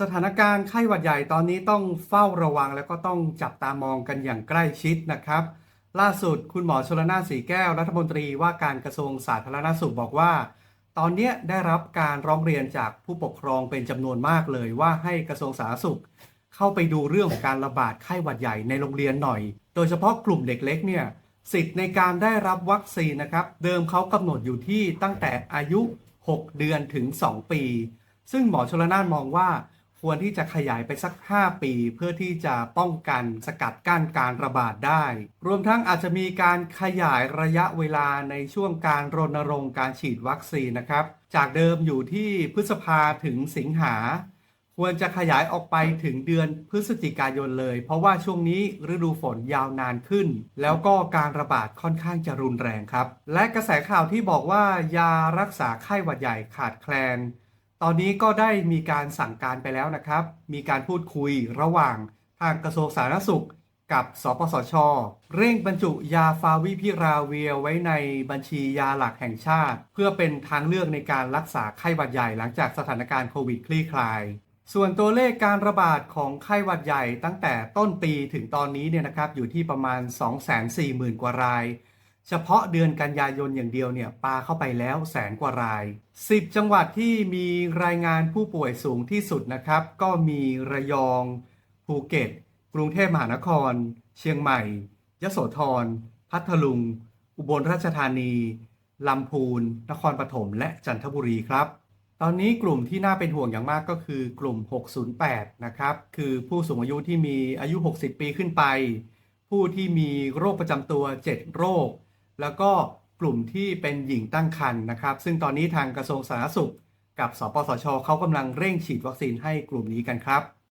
สถานการณ์ไข้หวัดใหญ่ตอนนี้ต้องเฝ้าระวังแล้วก็ต้องจับตามองกันอย่างใกล้ชิดนะครับ ล่าสุดคุณหมอชลนานสีแก้วรัฐมนตรีว่าการกระทรวงสาธารณสุขบอกว่า ตอนนี้ได้รับการร้องเรียนจากผู้ปกครองเป็นจำนวนมากเลยว่าให้กระทรวงสาธารณสุข เข้าไปดูเรื่องของการระบาดไข้หวัดใหญ่ในโรงเรียนหน่อย โดยเฉพาะกลุ่มเด็กเล็กเนี่ยสิทธิ์ในการได้รับวัคซีนนะครับเดิมเขากำหนดอยู่ที่ตั้งแต่อายุ 6 เดือนถึง 2 ปี ซึ่งหมอชลนานมองว่า ควรที่จะขยายไปสัก 5 ปี เพื่อที่จะป้องกันสกัดกั้นการระบาดได้ รวมทั้งอาจจะมีการขยายระยะเวลาในช่วงการรณรงค์การฉีดวัคซีนนะครับ จากเดิมอยู่ที่พฤษภาถึงสิงหา ควรจะขยายออกไปถึงเดือนพฤศจิกายนเลย เพราะว่าช่วงนี้ฤดูฝนยาวนานขึ้น แล้วก็การระบาดค่อนข้างจะรุนแรงครับ และกระแสข่าวที่บอกว่ายารักษาไข้หวัดใหญ่ขาดแคลน ตอนนี้ก็ได้มีการสั่งการไปแล้วนะครับ มีการพูดคุยระหว่างทางกระทรวงสาธารณสุข กับสปสช เร่งบรรจุยาฟาวิพิราเวียไว้ในบัญชียาหลักแห่งชาติ เพื่อเป็นทางเลือกในการรักษาไข้หวัดใหญ่หลังจากสถานการณ์โควิดคลี่คลายส่วนตัวเลขการระบาดของไข้หวัดใหญ่ตั้งแต่ต้นปีถึงตอนนี้เนี่ยนะครับอยู่ที่ประมาณ 240,000 กว่าราย เฉพาะเดือนกันยายนอย่างเดียวเนี่ยปาเข้าไปแล้วแสนกว่าราย 10 จังหวัดที่มีรายงานผู้ป่วยสูงที่สุดนะครับ ก็มีระยอง ภูเก็ต กรุงเทพมหานคร เชียงใหม่ ยโสธร พัทลุง อุบลราชธานี ลำพูน นครปฐม และจันทบุรีครับ ตอนนี้กลุ่มที่น่าเป็นห่วงอย่างมากก็คือกลุ่ม 608 นะครับ คือผู้สูงอายุที่มีอายุ 60 ปีขึ้นไป ผู้ที่มีโรคประจำตัว 7 โรค แล้วก็กลุ่มที่เป็นหญิงตั้งครรภ์นะครับ ซึ่งตอนนี้ทางกระทรวงสาธารณสุข กับ สปสชเขากำลังเร่งฉีดวัคซีนให้กลุ่มนี้กันครับ